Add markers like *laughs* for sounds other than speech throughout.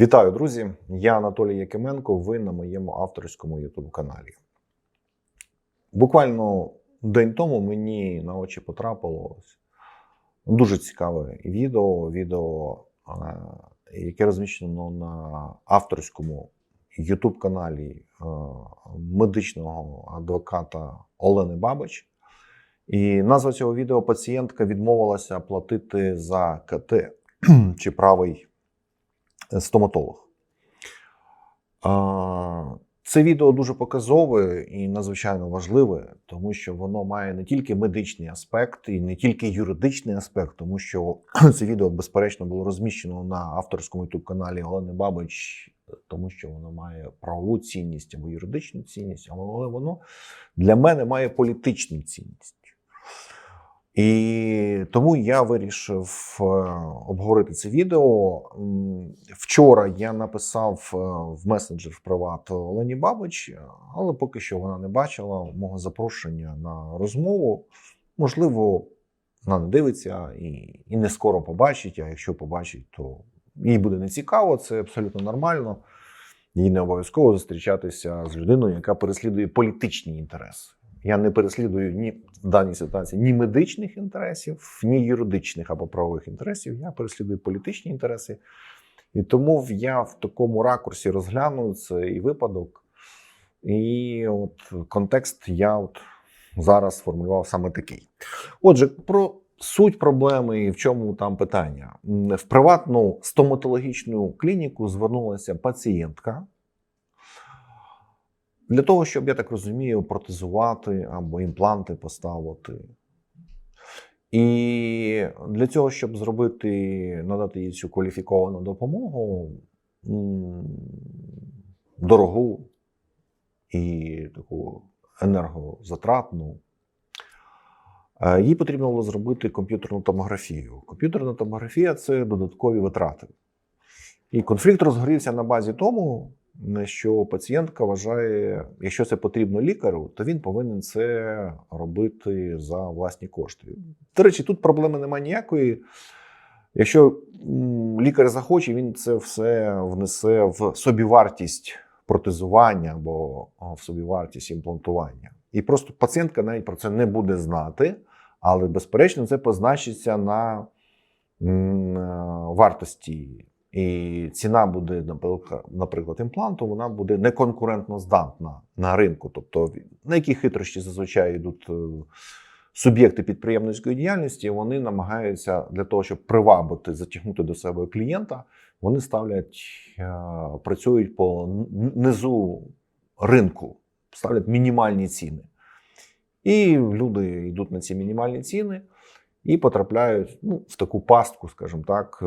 Вітаю, друзі! Я Анатолій Якименко. Ви на моєму авторському youtube каналі. Буквально день тому мені на очі потрапило дуже цікаве відео. Відео, е, яке розміщено на авторському youtube каналі е, медичного адвоката Олени Бабич. І назва цього відео пацієнтка відмовилася платити за КТ чи правий стоматолог. Це відео дуже показове і надзвичайно важливе, тому що воно має не тільки медичний аспект і не тільки юридичний аспект, тому що *clears throat* це відео, безперечно, було розміщено на авторському youtube каналі Олени Бабич, тому що воно має правову цінність або юридичну цінність, але воно для мене має політичну цінність. І тому я вирішив е, обговорити це відео. Вчора я написав е, в месенджер приват Олені Бабич, але поки що вона не бачила мого запрошення на розмову. Можливо, вона не дивиться і, і не скоро побачить. А якщо побачить, то їй буде нецікаво, це абсолютно нормально. Їй не обов'язково зустрічатися з людиною, яка переслідує політичні інтереси. Я не переслідую ні в даній ситуації ні медичних інтересів, ні юридичних або правових інтересів. Я переслідую політичні інтереси. І тому я в такому ракурсі розгляну цей випадок. І от контекст я от зараз сформулював саме такий. Отже, про суть проблеми і в чому там питання. В приватну стоматологічну клініку звернулася пацієнтка для того, щоб, я так розумію, протезувати або імпланти поставити. І для цього, щоб зробити, надати їй цю кваліфіковану допомогу, дорогу і таку енергозатратну, е, їй потрібно було зробити комп'ютерну томографію. Комп'ютерна томографія це додаткові витрати. І конфлікт розгорівся на базі тому, що пацієнтка вважає, якщо це потрібно лікарю, то він повинен це робити за власні кошти. До речі, тут проблеми немає ніякої. Якщо лікар захоче, він це все внесе в собівартість протезування або в собівартість імплантування. І просто пацієнтка навіть про це не буде знати, але безперечно це позначиться на е, вартості і ціна буде, наприклад, імпланту, вона буде неконкурентно здатна на ринку. Тобто, на які хитрощі зазвичай йдуть е, суб'єкти підприємницької діяльності, вони намагаються для того, щоб привабити, затягнути до себе клієнта, вони ставлять, е, працюють по низу ринку, ставлять мінімальні ціни. І люди йдуть на ці мінімальні ціни і потрапляють ну, в таку пастку, скажімо так.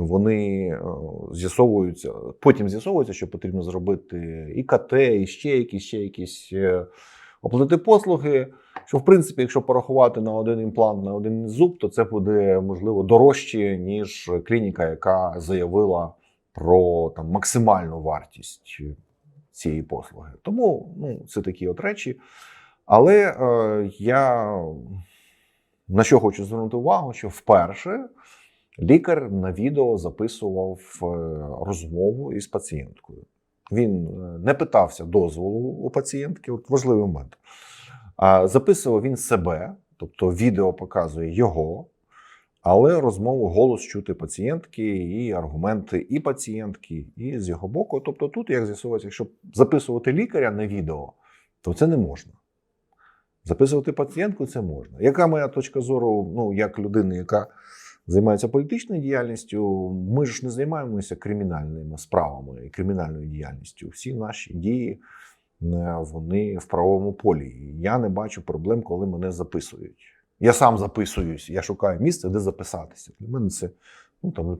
Вони е, з'ясовуються. Потім з'ясовується, що потрібно зробити і КТ, і ще якісь, ще якісь е, оплати послуги. Що, в принципі, якщо порахувати на один імплант, на один зуб, то це буде можливо дорожче, ніж клініка, яка заявила про там максимальну вартість цієї послуги. Тому ну, це такі от речі. Але е, я на що хочу звернути увагу, що вперше. Лікар на відео записував е, розмову із пацієнткою. Він е, не питався дозволу у пацієнтки, от важливий момент. Записував він себе, тобто відео показує його, але розмову голос чути пацієнтки і аргументи і пацієнтки, і з його боку. Тобто, тут, як з'ясовується, якщо записувати лікаря на відео, то це не можна. Записувати пацієнтку це можна. Яка моя точка зору, ну, як людини, яка займається політичною діяльністю, ми ж не займаємося кримінальними справами і кримінальною діяльністю. Всі наші дії е, вони в правовому полі. Я не бачу проблем, коли мене записують. Я сам записуюсь, я шукаю місце, де записатися. Для мене це ну, там,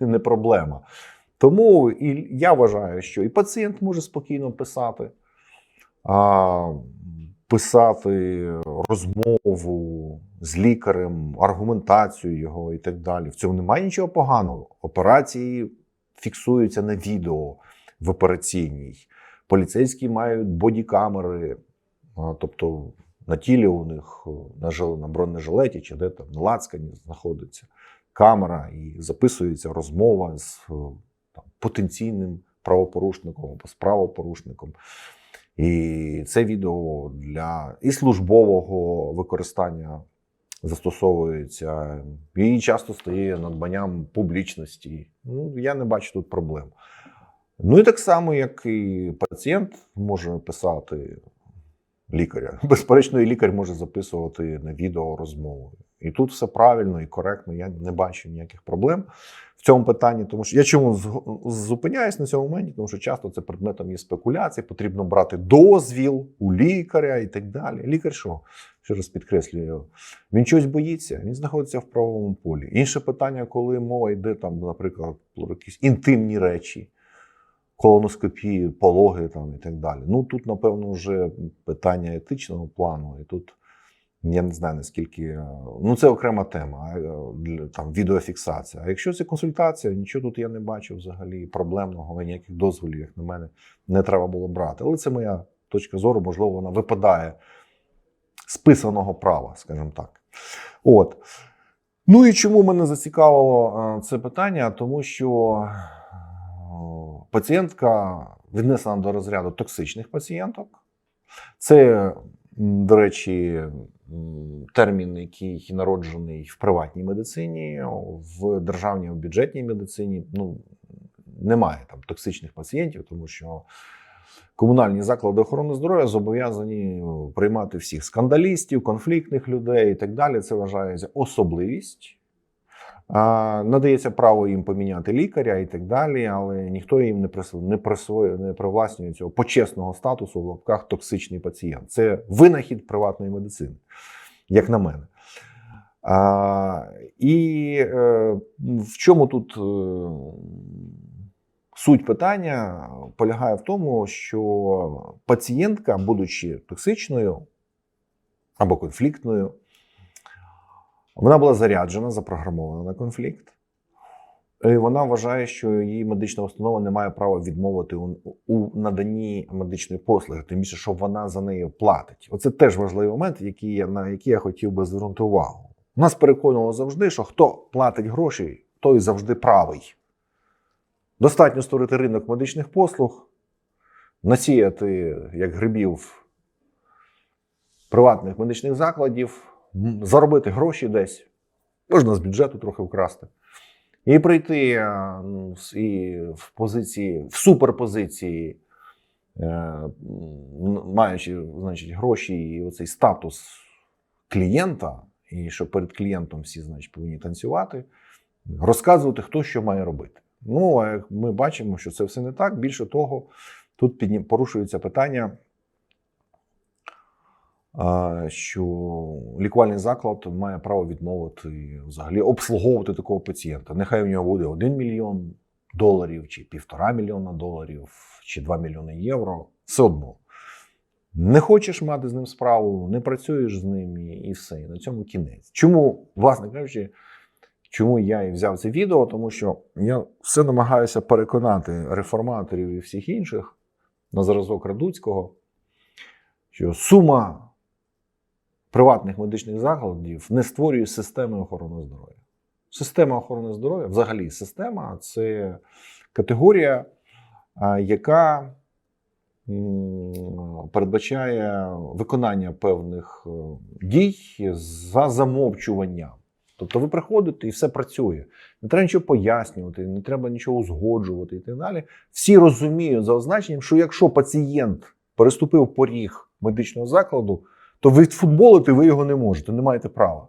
*laughs* не проблема. Тому і я вважаю, що і пацієнт може спокійно писати, а писати розмову з лікарем, аргументацію його і так далі. В цьому немає нічого поганого. Операції фіксуються на відео в операційній. Поліцейські мають бодікамери, тобто на тілі у них на, жел, на бронежилеті чи де там на лацкані знаходиться. камера і записується розмова з е, там, потенційним правопорушником або з правопорушником. І це відео для і службового використання застосовується, і часто стає надбанням публічності. Ну, я не бачу тут проблем. Ну і так само, як і пацієнт може писати лікаря. *laughs* Безперечно, і лікар може записувати на відео розмову. І тут все правильно і коректно. Я не бачу ніяких проблем в цьому питанні. Тому що я чому зупиняюсь на цьому моменті, тому що часто це предметом є спекуляцій, потрібно брати дозвіл у лікаря і так далі. Лікар що? Ще раз підкреслюю, він чогось боїться, він знаходиться в правовому полі. Інше питання, коли мова йде там, наприклад, про якісь інтимні речі, колоноскопії, пологи там і так далі. Ну тут, напевно, вже питання етичного плану, і тут я не знаю наскільки. е, Ну, це окрема тема, е, там відеофіксація. А якщо це консультація, нічого тут я не бачу взагалі проблемного, ніяких дозволів, як на мене, не треба було брати. Але це моя точка зору, можливо, вона випадає з писаного права, скажімо так. От. Ну і чому мене зацікавило е, це питання? Тому що пацієнтка віднесена до розряду токсичних пацієнток. Це, до речі, термін, який народжений в приватній медицині, в державній в бюджетній медицині. Ну, немає там токсичних пацієнтів, тому що комунальні заклади охорони здоров'я зобов'язані е, приймати всіх скандалістів, конфліктних людей і так далі. Це вважається особливість. Надається право їм поміняти лікаря і так далі, але ніхто їм не присв... не, присвоює, не привласнює цього почесного статусу в лапках токсичний пацієнт. Це винахід приватної медицини, як на мене. А, і е, в чому тут е, суть питання полягає в тому, що пацієнтка, будучи токсичною або конфліктною, вона була заряджена, запрограмована на конфлікт. І вона вважає, що її медична установа не має права відмовити у, у наданні медичної послуги, тим більше, що вона за неї платить. Оце теж важливий момент, який на який я хотів би звернути увагу. Нас переконувало завжди, що хто платить гроші, той завжди правий. Достатньо створити ринок медичних послуг, насіяти як грибів приватних медичних закладів, заробити гроші десь, можна з бюджету трохи вкрасти. І прийти е, і в позиції, в суперпозиції, е, маючи значить, гроші і оцей статус клієнта, і що перед клієнтом всі значить, повинні танцювати, розказувати, хто що має робити. Ну, а ми бачимо, що це все не так. Більше того, тут порушується питання, що лікувальний заклад має право відмовити взагалі обслуговувати такого пацієнта. Нехай у нього буде 1 мільйон доларів, чи півтора мільйона доларів, чи 2 мільйони євро. Все одно. Не хочеш мати з ним справу, не працюєш з ним і все. І на цьому кінець. Чому, власне кажучи, чому я і взяв це відео? Тому що я все намагаюся переконати реформаторів і всіх інших на зразок Радуцького, що сума приватних медичних закладів не створює системи охорони здоров'я. Система охорони здоров'я, взагалі, система це категорія, яка передбачає виконання певних е, дій за замовчуванням. Тобто ви приходите і все працює. Не треба нічого пояснювати, не треба нічого узгоджувати і так далі. Всі розуміють за означенням, що якщо пацієнт переступив поріг медичного закладу, то відфутболити ви його не можете, не маєте права.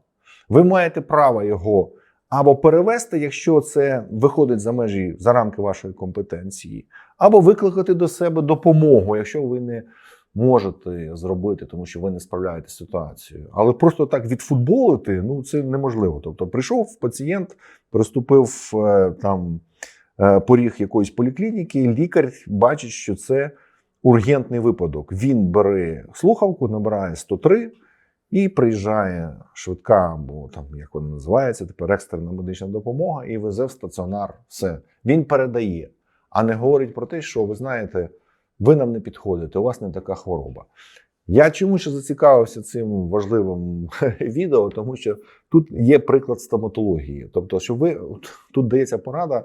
Ви маєте право його або перевести, якщо це виходить за межі за рамки вашої компетенції, або викликати до себе допомогу, якщо ви не можете зробити, тому що ви не справляєтеся з ситуацією. Але просто так відфутболити ну це неможливо. Тобто, прийшов пацієнт, переступив е, там е, поріг якоїсь поліклініки, лікар бачить, що це ургентний випадок. Він бере слухавку, набирає 103 і приїжджає швидка, або там як вона називається, тепер екстрена медична допомога, і везе в стаціонар. Все він передає, а не говорить про те, що ви знаєте, ви нам не підходите, у вас не така хвороба. Я чому ще зацікавився цим важливим *laughs* відео, тому що тут є приклад стоматології. Тобто, що ви тут дається порада,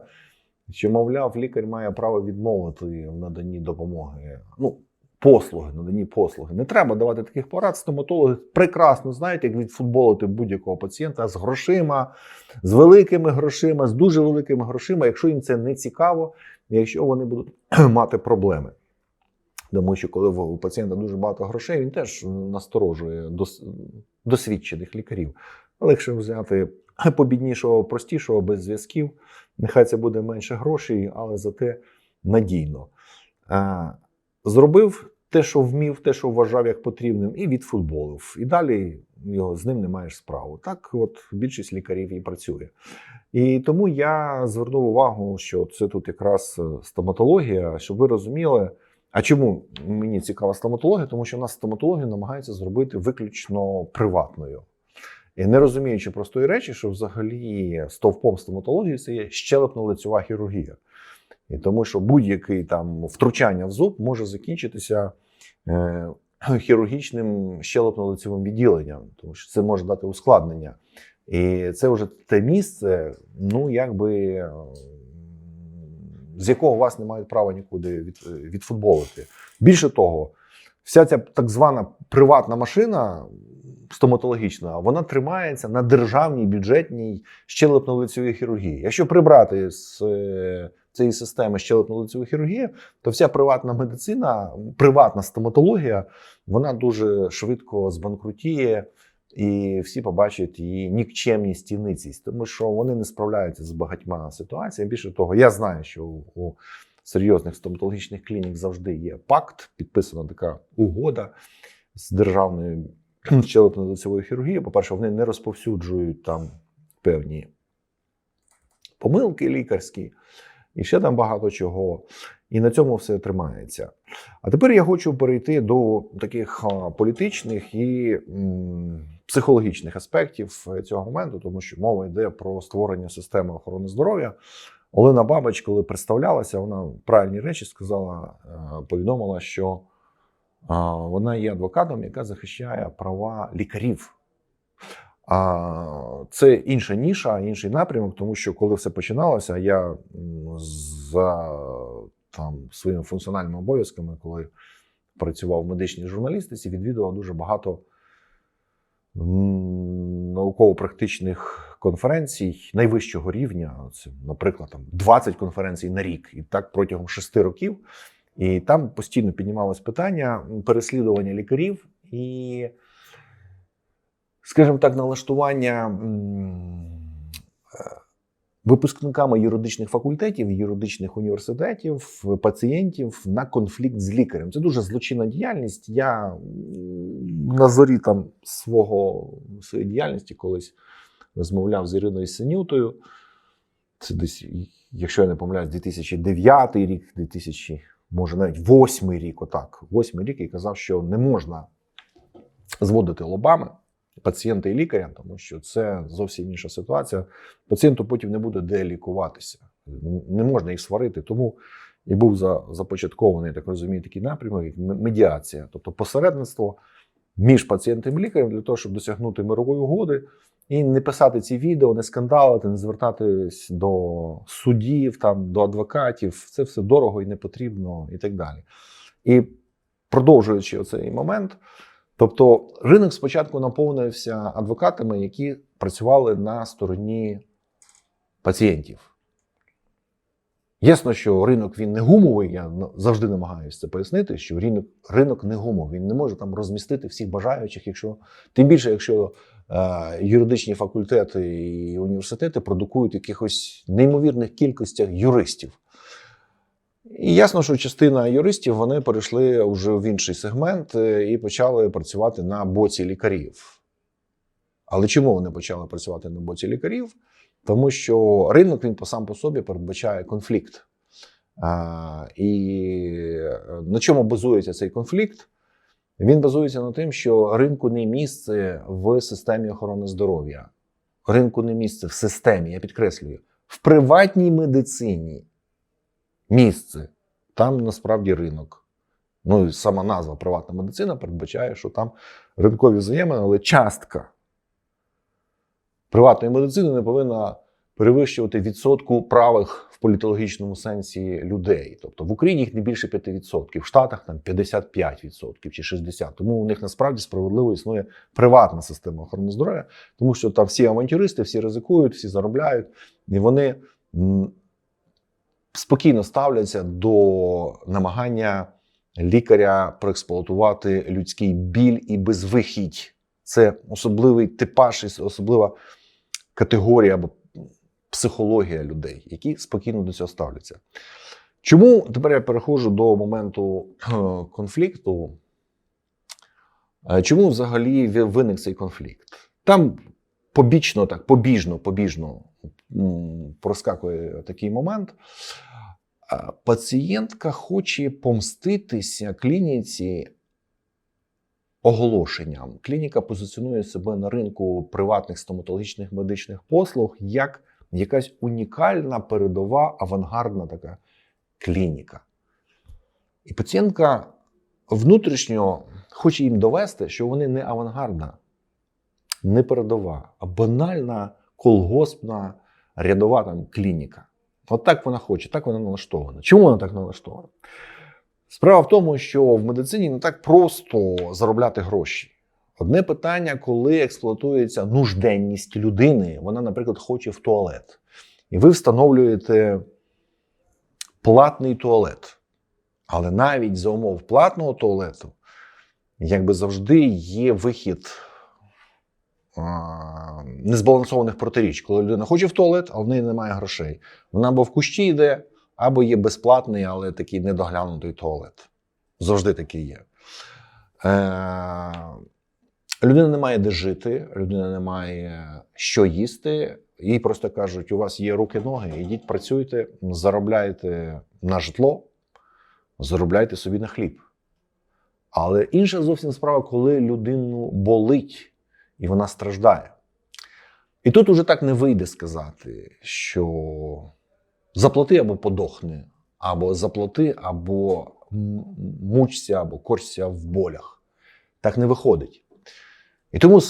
що, мовляв, лікар має право відмовити в наданні допомоги. Ну, послуги, наданні послуги. Не треба давати таких порад. Стоматологи прекрасно знають, як відфутболити будь-якого пацієнта з грошима, з великими грошима, з дуже великими грошима, якщо їм це не цікаво, якщо вони будуть *clears throat* мати проблеми. Тому що коли у пацієнта дуже багато грошей, він теж насторожує дос- досвідчених лікарів. Легше взяти *clears throat* побіднішого, простішого, без зв'язків. Нехай це буде менше грошей, але зате надійно. Зробив те, що вмів, те, що вважав як потрібним, і відфутболив. І далі його з ним не маєш справу. Так, от більшість лікарів і працює. І тому я звернув увагу, що це тут якраз е, стоматологія, щоб ви розуміли. А чому мені цікава стоматологія? Тому що в нас стоматологію намагаються зробити виключно приватною. І не розуміючи простої речі, що взагалі стовпом стоматології це є щелепно-лицьова хірургія. І тому що будь-який там втручання в зуб може закінчитися е, хірургічним щелепно-лицевим відділенням, тому що це може дати ускладнення. І це вже те місце, ну якби з якого вас не мають права нікуди від, відфутболити. Більше того, вся ця так звана приватна машина стоматологічна, вона тримається на державній бюджетній щелепно-лицевій хірургії. Якщо прибрати з е, цієї системи щелепно-лицевої хірургії, то вся приватна медицина, приватна стоматологія, вона дуже швидко збанкрутіє. І всі побачать її нікчемність і тому що вони не справляються з багатьма ситуаціями. Більше того, я знаю, що у серйозних стоматологічних клінік завжди є пакт, підписана така угода з державною щелепно-лицевою хірургією. По-перше, вони не розповсюджують там певні помилки лікарські, і ще там багато чого. І на цьому все тримається. А тепер я хочу перейти до таких політичних і психологічних аспектів цього моменту, тому що мова йде про створення системи охорони здоров'я. Олена Бабич, коли представлялася, вона правильні речі сказала, е, повідомила, що вона є адвокатом, яка захищає права лікарів. Це інша ніша, інший напрямок, тому що коли все починалося, я за там своїми функціональними обов'язками, коли працював в медичній журналістиці, відвідував дуже багато науково-практичних конференцій найвищого рівня. Це, наприклад, там 20 конференцій на рік, і так протягом 6 років. І там постійно піднімалось питання переслідування лікарів і, скажімо так, налаштування е, випускниками юридичних факультетів, юридичних університетів, пацієнтів на конфлікт з лікарем. Це дуже злочинна діяльність. Я на зорі там свого своєї діяльності колись розмовляв з Іриною Синютою. Це десь, якщо я не помиляюсь, 2009 рік, 2000, може навіть восьмий рік, отак, восьмий рік, і казав, що не можна зводити лобами пацієнта і лікаря, тому що це зовсім інша ситуація. Пацієнту потім не буде де лікуватися. Не можна їх сварити. Тому і був за, започаткований, так розумію, такий напрямок, як медіація, тобто посередництво між пацієнтом і лікарем для того, щоб досягнути мирової угоди і не писати ці відео, не скандалити, не звертатись до суддів, там, до адвокатів. Це все дорого і не потрібно, і так далі. І продовжуючи оцей момент, тобто ринок спочатку наповнився адвокатами, які працювали на стороні пацієнтів. Ясно, що ринок він не гумовий. Я завжди намагаюся це пояснити, що ринок, ринок не гумовий. Він не може там розмістити всіх бажаючих, якщо тим більше, якщо юридичні факультети і університети продукують якихось неймовірних кількостях юристів. І ясно, що частина юристів вони перейшли вже в інший сегмент е, і почали працювати на боці лікарів. Але чому вони почали працювати на боці лікарів? Тому що ринок він сам по собі передбачає конфлікт. А, і е, на чому базується цей конфлікт? Він базується на тим, що ринку не місце в системі охорони здоров'я. Ринку не місце в системі, я підкреслюю, в приватній медицині місце. Там насправді ринок. Ну і сама назва приватна медицина передбачає, що там ринкові взаємини, але частка приватної медицини не повинна перевищувати відсотку правих в політологічному сенсі людей. Тобто в Україні їх не більше 5%, в Штатах там 55% чи 60%. Тому у них насправді справедливо існує приватна система охорони здоров'я, тому що там всі авантюристи, всі ризикують, всі заробляють, і вони спокійно ставляться до намагання лікаря проексплуатувати людський біль і безвихідь. Це особливий типаж, особлива категорія або психологія людей, які спокійно до цього ставляться. Чому тепер я переходжу до моменту е, конфлікту? Е, Чому взагалі виник цей конфлікт? Там побічно, так, побіжно, побіжно проскакує такий момент. Е, Пацієнтка хоче помститися клініці оголошенням. Клініка позиціонує себе на ринку приватних стоматологічних медичних послуг як якась унікальна, передова, авангардна така клініка. І пацієнтка внутрішньо хоче їм довести, що вони не авангардна, не передова, а банальна колгоспна рядова там клініка. От так вона хоче, так вона налаштована. Чому вона так налаштована? Справа в тому, що в медицині не так просто заробляти гроші. Одне питання, коли експлуатується нужденність людини, вона, наприклад, хоче в туалет. І ви встановлюєте платний туалет. Але навіть за умов платного туалету, якби завжди є вихід а, незбалансованих протиріч, коли людина хоче в туалет, а в неї немає грошей. Вона або в кущі йде, або є безплатний, але такий недоглянутий туалет. Завжди такий є. Е, людина не має де жити, людина не має що їсти. Їй просто кажуть: у вас є руки-ноги, ідіть працюйте, заробляйте на житло, заробляйте собі на хліб. Але інша зовсім справа, коли людину болить і вона страждає. І тут уже так не вийде сказати, що заплати або подохни, або заплати, або мучся, або корчся в болях. Так не виходить. І тому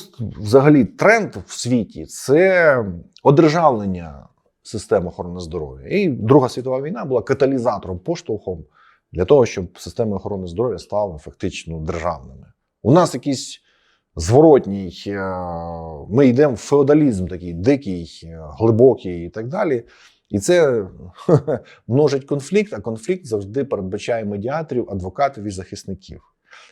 взагалі тренд в світі це одержавлення системи охорони здоров'я. І Друга світова війна була каталізатором, поштовхом для того, щоб системи охорони здоров'я стали фактично державними. У нас якийсь зворотній, е, ми йдемо в феодалізм такий дикий, е, глибокий і так далі. І це *laughs* множить конфлікт, а конфлікт завжди передбачає медіаторів, адвокатів і захисників.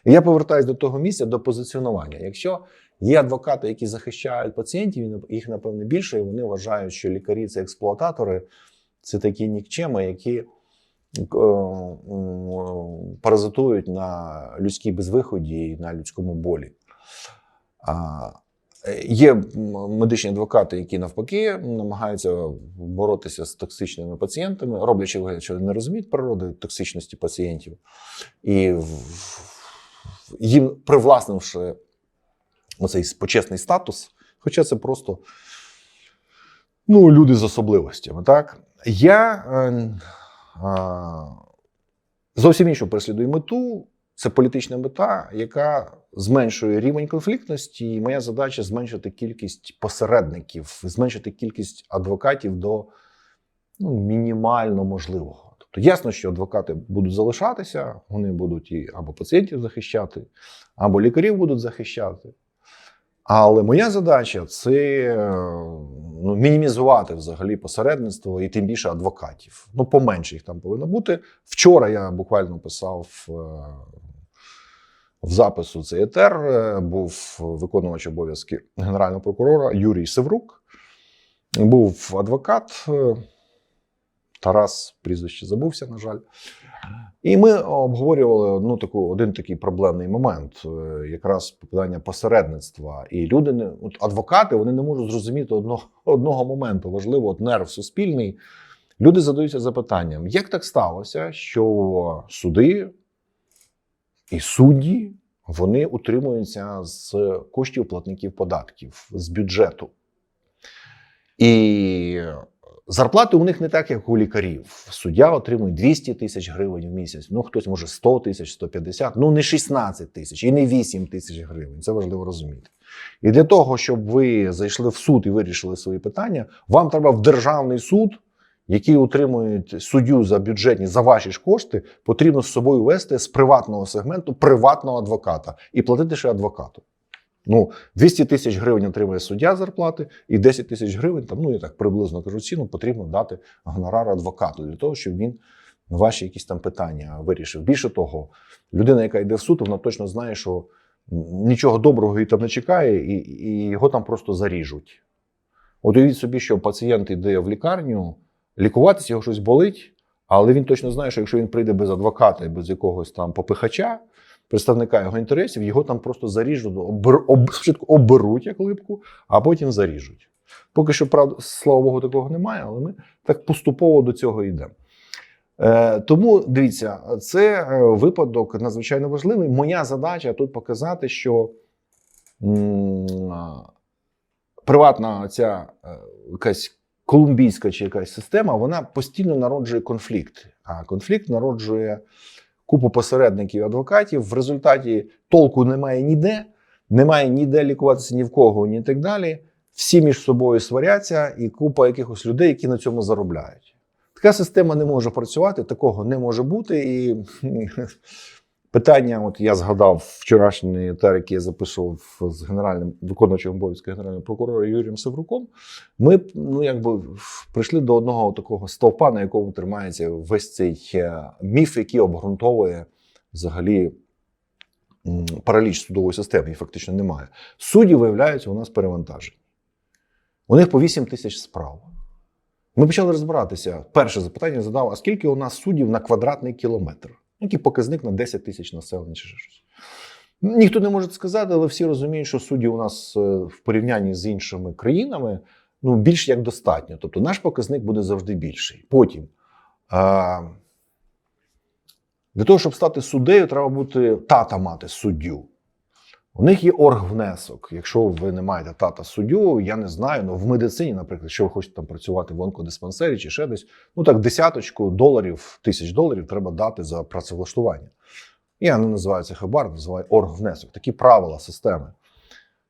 І я повертаюся до того місця, до позиціонування. Якщо є адвокати, які захищають пацієнтів, їх напевне більше, і вони вважають, що лікарі це експлуататори, це такі нікчеми, які е, паразитують на людській безвиході і на людському болі. Е, Є медичні адвокати, які навпаки намагаються боротися з токсичними пацієнтами, роблячи вигляд, що не розуміють природи токсичності пацієнтів, і їм привласнивши оцей почесний статус, хоча це просто ну, люди з особливостями. Так? Я е, а, зовсім іншу переслідую мету. Це політична мета, яка зменшує рівень конфліктності. І моя задача зменшити кількість посередників, зменшити кількість адвокатів до ну, мінімально можливого. Тобто ясно, що адвокати будуть залишатися, вони будуть і або пацієнтів захищати, або лікарів будуть захищати. Але моя задача це е, ну, мінімізувати взагалі посередництво і тим більше адвокатів. Ну, поменше їх там повинно бути. Вчора я буквально писав е, в запису цей етер, е, був виконувач обов'язки генерального прокурора Юрій Севрук. Був адвокат Тарас, прізвище забувся, на жаль. І ми обговорювали ну, таку, один такий проблемний момент, е, якраз питання посередництва. І люди, не, от адвокати, вони не можуть зрозуміти одного, одного моменту. Важливо, от нерв суспільний. Люди задаються запитанням: як так сталося, що суди і судді вони утримуються з коштів платників податків, з бюджету. І зарплати у них не так, як у лікарів. Суддя отримує 200 тисяч гривень в місяць. Ну, хтось може 100 тисяч, 150, ну не 16 тисяч і не 8 тисяч гривень. Це важливо розуміти. І для того, щоб ви зайшли в суд і вирішили свої питання, вам треба в державний суд, який утримує суддю за бюджетні за ваші ж кошти, потрібно з собою вести з приватного сегменту приватного адвоката і платити ще адвокату. Ну, 200 тисяч гривень отримує суддя зарплати, і 10 тисяч гривень, там, ну я так приблизно кажу ціну, потрібно дати гонорар адвокату для того, щоб він ваші якісь там питання вирішив. Більше того, людина, яка йде в суд, вона точно знає, що нічого доброго її там не чекає, і, і його там просто заріжуть. От уявіть собі, що пацієнт йде в лікарню, лікуватися, його щось болить, але він точно знає, що якщо він прийде без адвоката і без якогось там попихача, представника його інтересів, його там просто заріжуть, обер, об, спочатку оберуть як липку, а потім заріжуть. Поки що, правда, слава Богу, такого немає, але ми так поступово до цього йдемо. Е, тому дивіться, це е, випадок надзвичайно важливий. Моя задача тут показати, що м, приватна ця е, якась колумбійська чи якась система, вона постійно народжує конфлікт. А конфлікт народжує купу посередників адвокатів. В результаті толку немає ніде, немає ніде лікуватися ні в кого, ні так далі. Всі між собою сваряться, і купа якихось людей, які на цьому заробляють. Така система не може працювати, такого не може бути. І питання: от я згадав вчорашній етер, який я записував з генеральним виконуючим обов'язки генерального прокурора Юрієм Севруком. Ми ну якби прийшли до одного такого стовпа, на якому тримається весь цей е, міф, який обґрунтовує взагалі параліч судової системи. Їх фактично немає. Судді виявляються у нас перевантажені. У них по 8 тисяч справ. Ми почали розбиратися. Перше запитання задав: а скільки у нас суддів на квадратний кілометр? Який показник на 10 тисяч населення чи щось? Ніхто не може сказати, але всі розуміють, що судді у нас е, в порівнянні з іншими країнами ну, більш як достатньо. Тобто наш показник буде завжди більший. Потім. Для того, щоб стати суддею, треба бути тата мати суддю. У них є оргвнесок. Якщо ви не маєте тата суддю, я не знаю. Ну в медицині, наприклад, якщо ви хочете там працювати в онкодиспансері чи ще десь, ну так десяточку доларів, тисяч доларів треба дати за працевлаштування. Я не називаю це хабар, називаю оргвнесок. Такі правила системи.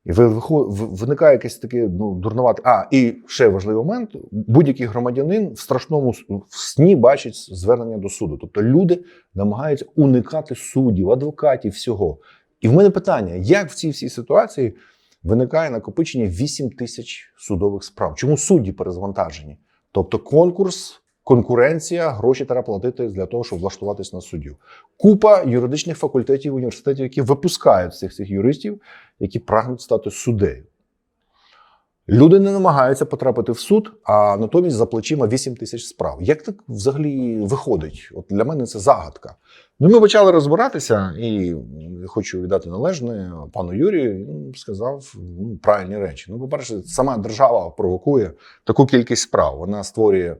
І виникає якесь таке ну, дурнувате. А, і ще важливий момент: будь-який громадянин в страшному в сні бачить звернення до суду. Тобто люди намагаються уникати суддів, адвокатів, всього. І в мене питання: як в цій всій ситуації виникає накопичення 8 тисяч судових справ? Чому судді перезвантажені? Тобто конкурс, конкуренція, гроші треба платити для того, щоб влаштуватись на суддю. Купа юридичних факультетів університетів, які випускають цих цих юристів, які прагнуть стати суддею. Люди не намагаються потрапити в суд, а натомість за плечима 8 тисяч справ. Як так взагалі виходить? От для мене це загадка. Ну, ми почали розбиратися, і хочу віддати належне пану Юрію. Він сказав ну, правильні речі. Ну, по-перше, сама держава провокує таку кількість справ. Вона створює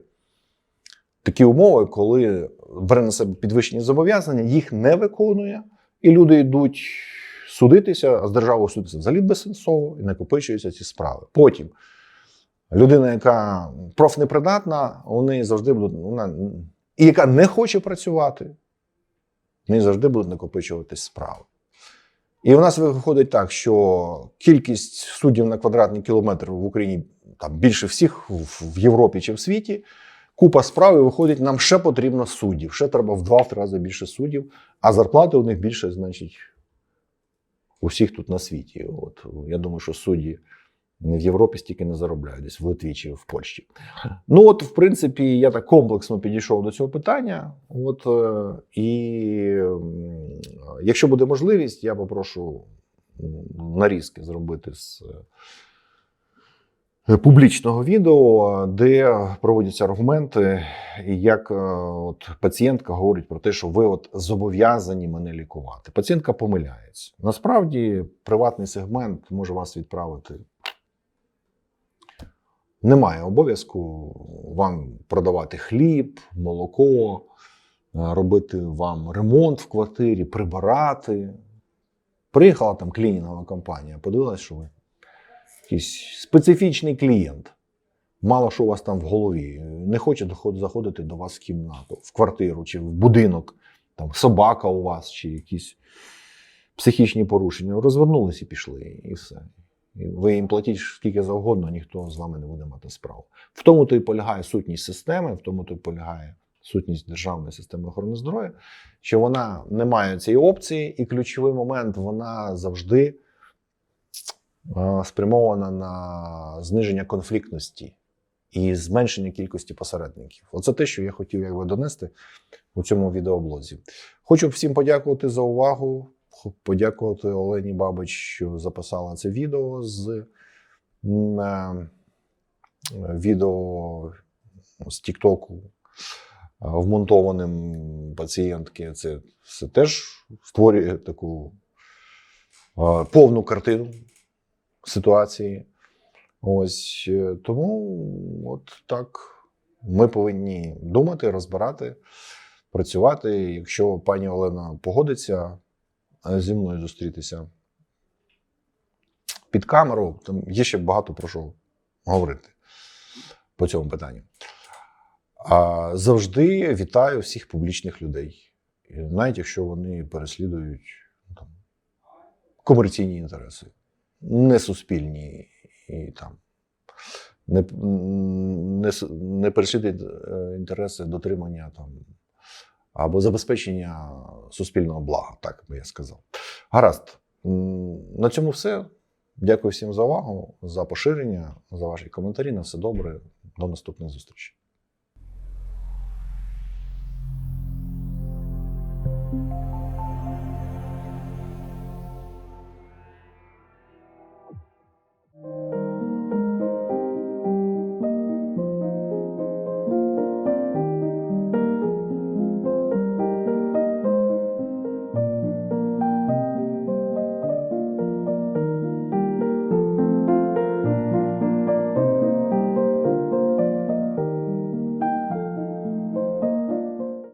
такі умови, коли бере на себе підвищені зобов'язання, їх не виконує, і люди йдуть судитися, а з державою судитися взагалі безсенсово і накопичуються ці справи. Потім людина, яка профнепридатна, у завжди будуть вона і яка не хоче працювати, в неї завжди будуть накопичуватись справи. І у нас виходить так, що кількість суддів на квадратний кілометр в Україні там більше всіх в в Європі чи в світі. Купа справ і виходить, нам ще потрібно суддів. Ще треба в два-три рази більше суддів, а зарплати у них більше, значить, усіх тут на світі. От я думаю, що судді в Європі стільки не заробляють, десь в Литві чи в Польщі. *laughs* Ну, от, в принципі, я так комплексно підійшов до цього питання. От, е, і якщо буде можливість, я попрошу нарізки зробити з е, публічного відео, де проводяться аргументи, як е, от, пацієнтка говорить про те, що ви от зобов'язані мене лікувати. Пацієнтка помиляється. Насправді, приватний сегмент може вас відправити. Немає обов'язку вам продавати хліб, молоко, е, робити вам ремонт в квартирі, прибирати. Приїхала там клінінгова компанія, подивилась, що ви якийсь специфічний клієнт. мало що у вас там в голові. Не хоче заходити до вас в кімнату, в квартиру чи в будинок, там собака у вас, чи якісь психічні порушення. Розвернулись і пішли, і все. І ви їм платіть скільки завгодно, ніхто з вами не буде мати справу. В тому то і полягає сутність системи, в тому то і полягає сутність державної системи охорони здоров'я, що вона не має цієї опції, і ключовий момент вона завжди спрямована на зниження конфліктності і зменшення кількості посередників. Оце те, що я хотів якби донести у цьому відеоблозі. Хочу всім подякувати за увагу. Подякувати Олені Бабич, що записала це відео з е, відео з Тіктоку е, вмонтованим пацієнтки. Це все теж створює таку е, повну картину ситуації. Ось е, тому, от так, ми повинні думати, розбирати, працювати. Якщо пані Олена погодиться е, зі мною зустрітися під камеру, там є ще багато про що говорити по цьому питанню. А завжди вітаю всіх публічних людей, навіть якщо вони переслідують ну, там, комерційні інтереси, не суспільні і там не, не, не переслідують е, інтереси дотримання там або забезпечення суспільного блага, так би я сказав. Гаразд. На цьому все. Дякую всім за увагу, за поширення, за ваші коментарі. На все добре. До наступних зустрічей.